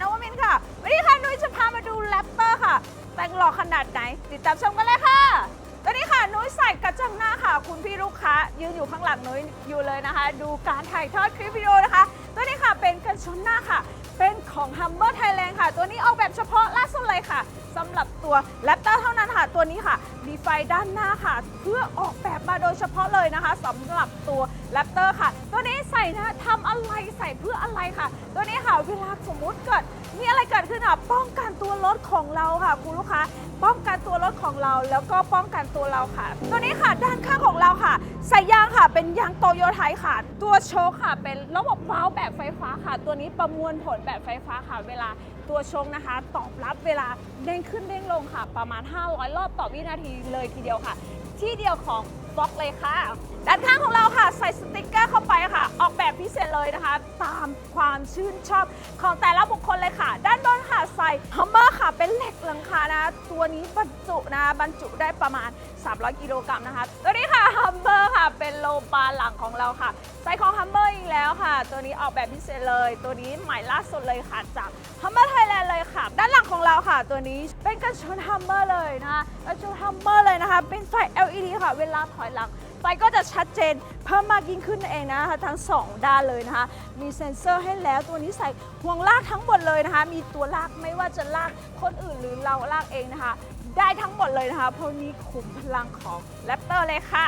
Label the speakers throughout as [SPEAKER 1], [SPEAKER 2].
[SPEAKER 1] นวมินทร์ค่ะ วันนี้ค่ะนุ้ยจะพามาดูแรปเตอร์ค่ะ แต่งหล่อขนาดไหน ติดตามชมกันเลยค่ะตอนนี้ค่ะนุ้ยใส่กระจังหน้าค่ะ คุณพี่ลูกค้า ยืนอยู่ข้างหลังนุ้ยอยู่เลยนะคะ ดูการถ่ายทอดคลิปวิดีโอนะคะ ตัวนี้ค่ะเป็นกระชนหน้าค่ะ เป็นของ Humber Thailand ค่ะ ตัวนี้ออกแบบเฉพาะล่าสุดเลยค่ะสำหรับตัวแรปเตอร์เท่านั้นค่ะ ตัวนี้ค ไฟด้านหน้าค่ะ เพื่อออกแบบมาโดยเฉพาะเลยนะคะสำหรับตัวแรปเตอร์ค่ะ ตัวนี้ใส่นะทำอะไรใส่เพื่ออะไรค่ะ ตัวนี้ค่ะเวลาสมมุติเกิดมีอะไรเกิดขึ้นอะป้องกันตัวรถของเราค่ะคุณลูกค้าป้องกันตัวรถของเราแล้วก็ป้องกันตัวเราค่ะ ตัวนี้ค่ะด้านข้างของเราค่ะ ใส่ยาง ค่ะ เป็นยางโตโยไทยค่ะ ตัวโชคค่ะ เป็นระบบวาล์แบบไฟฟ้าค่ะ ตัวนี้ประมวลผลแบบไฟฟ้าค่ะ เวลาตัวชคนะคะ ตอบรับเวลาเด้งขึ้นเด้งลงค่ะ ประมาณ 500 รอบต่อวินาทีเลยทีเดียวค่ะ ที่เดียวของฟ็อกเลยค่ะ ด้านข้างของเราค่ะ ใส่สติกเกอร์เข้าไปค่ะ ออกแบบพิเศษเลยนะคะ ตามความชื่นชอบของแต่ละบุคคลเลยค่ะ ด้านบน ตัวนี้บรรจุนะบรรจุได้ประมาณ 300 กิโลกรัมนะคะ ตัวนี้ค่ะฮัมเบอร์ค่ะ เป็นโลปาหลังของเราค่ะใส่ของฮัมเบอร์อีกแล้วค่ะ ตัวนี้ออกแบบพิเศษเลย ตัวนี้ใหม่ล่าสุดเลยค่ะจากฮัมเบอร์ไทยแลนด์เลยค่ะ ด้านหลังของเราค่ะ ตัวนี้เป็นกระชนฮัมเบอร์เลยนะคะกระชนฮัมเบอร์เลยนะคะ เป็นไฟ LED ค่ะ เวลาถอยหลัง ฟก็จะชัดเจนเพิ่มมากยิ่งขึ้นเองนะคะทั้ง 2 ด้านเลยนะคะ มีเซ็นเซอร์ให้แล้วตัวนี้ใส่ห่วงลากทั้งหมดเลยนะคะ มีตัวลากไม่ว่าจะลากคนอื่นหรือเราลากเองนะคะ ได้ทั้งหมดเลยนะคะ เพราะนี้ขุมพลังของแรปเตอร์เลยค่ะ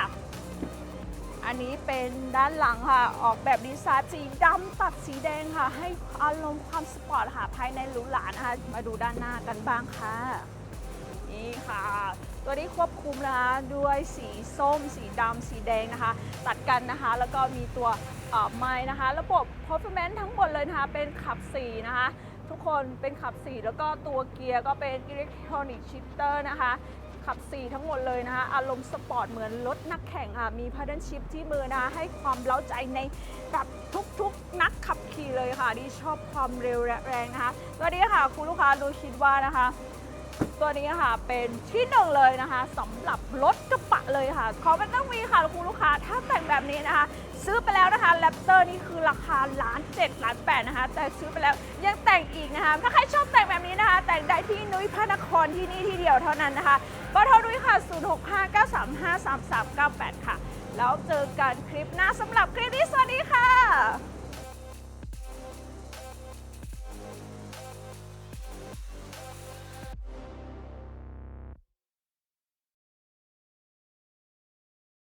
[SPEAKER 1] อันนี้เป็นด้านหลังค่ะ ออกแบบดีไซน์สีดำตัดสีแดงค่ะ ให้อารมณ์ความสปอร์ตค่ะ ภายในหรูหรานะคะ มาดูด้านหน้ากันบ้างค่ะ ตัวนี้ควบคุมนะคะด้วยสีส้ม สีดำสีแดงนะคะ ตัดกันนะคะ แล้วก็มีตัวไม้นะคะ ระบบ performance ทั้งหมดเลยนะคะ เป็นขับ4นะคะ ทุกคนเป็นขับ 4 แล้วก็ตัวเกียร์ก็เป็นอิเล็กทรอนิกส์ชิปเตอร์นะคะขับ 4 ทั้งหมดเลยนะคะ อารมณ์สปอร์ตเหมือนรถนักแข่งค่ะ มีพัด l ชิปที่มือนะคะ ให้ความเล้าใจในกับทุกๆ นักขับขี่เลยค่ะ ที่ชอบความเร็วและแรงนะคะตัวนี้ค่ะ คุณลูกค้าดูคิดว่านะคะ ตัวนี้ค่ะเป็นที่หนึ่งเลยนะคะสำหรับรถกระบะเลยค่ะขอเป็นต้องมีค่ะคุณลูกค้าถ้าแต่งแบบนี้นะคะ ซื้อไปแล้วนะคะแรปเตอร์นี่คือราคาล้านเจ็ดล้านแปดนะคะ แต่ซื้อไปแล้วยังแต่งอีกนะคะถ้าใครชอบแต่งแบบนี้นะคะ แต่งได้ที่นุ้ยพระนครที่นี่ที่เดียวเท่านั้นนะคะเบอร์โทรนุ้ยค่ะ 0659353398 ค่ะ แล้วเจอกันคลิปหน้าสำหรับคลิปนี้สวัสดีค่ะ